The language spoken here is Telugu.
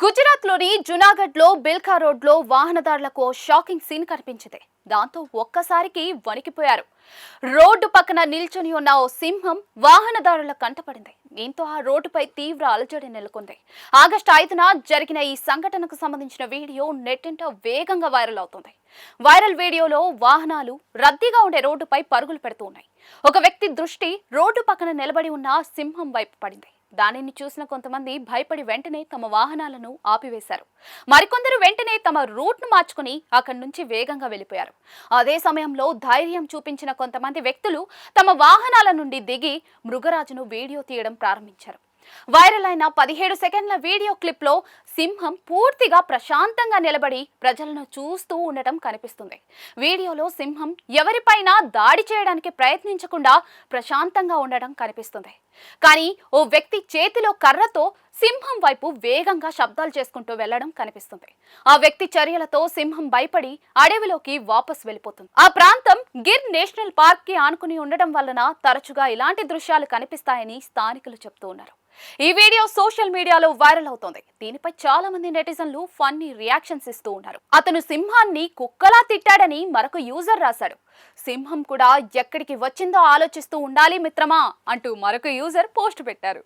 గుజరాత్లోని జునాగఢ్లో బిల్కా రోడ్లో వాహనదారులకు షాకింగ్ సీన్ కనిపించింది. దాంతో ఒక్కసారికి వణికిపోయారు. రోడ్డు పక్కన నిల్చొని ఉన్న ఓ సింహం వాహనదారుల కంటపడింది దీంతో ఆ రోడ్డుపై తీవ్ర అలజడి నెలకొంది. ఆగస్టు ఐదున జరిగిన ఈ సంఘటనకు సంబంధించిన వీడియో నెట్టింట వేగంగా వైరల్ అవుతుంది. వైరల్ వీడియోలో వాహనాలు రద్దీగా ఉండే రోడ్డుపై పరుగులు పెడుతూ ఉన్నాయి. ఒక వ్యక్తి దృష్టి రోడ్డు పక్కన నిలబడి ఉన్న సింహం వైపు పడింది. దానిని చూసిన కొంతమంది భయపడి వెంటనే తమ వాహనాలను ఆపివేశారు. మరికొందరు వెంటనే తమ రూట్ను మార్చుకుని అక్కడి నుంచి వేగంగా వెళ్ళిపోయారు. అదే సమయంలో ధైర్యం చూపించిన కొంతమంది వ్యక్తులు తమ వాహనాల నుండి దిగి మృగరాజును వీడియో తీయడం ప్రారంభించారు. వైరల్ అయిన పదిహేడు సెకండ్ల వీడియో క్లిప్లో సింహం పూర్తిగా ప్రశాంతంగా నిలబడి ప్రజలను చూస్తూ ఉండటం కనిపిస్తుంది. వీడియోలో సింహం ఎవరిపైన దాడి చేయడానికి ప్రయత్నించకుండా ప్రశాంతంగా ఉండడం కనిపిస్తుంది. కానీ ఓ వ్యక్తి చేతిలో కర్రతో సింహం వైపు వేగంగా శబ్దాలు చేసుకుంటూ వెళ్ళడం కనిపిస్తుంది. ఆ వ్యక్తి చర్యలతో సింహం భయపడి అడవిలోకి వాపస్ వెళ్ళిపోతుంది. ఆ ప్రాంతం గిర్ నేషనల్ పార్క్కి ఆనుకుని ఉండడం వలన తరచుగా ఇలాంటి దృశ్యాలు కనిపిస్తాయని స్థానికులు చెప్తూ ఉన్నారు. ఈ వీడియో సోషల్ మీడియాలో వైరల్ అవుతోంది. దీనిపై చాలా మంది నెటిజన్లు ఫన్నీ రియాక్షన్స్ ఇస్తూ ఉన్నారు. అతను సింహాన్ని కుక్కలా తిట్టాడని మరొక యూజర్ రాశాడు. సింహం కూడా ఎక్కడికి వచ్చిందో ఆలోచిస్తూ ఉండాలి మిత్రమా అంటూ మరొక యూజర్ పోస్ట్ పెట్టారు.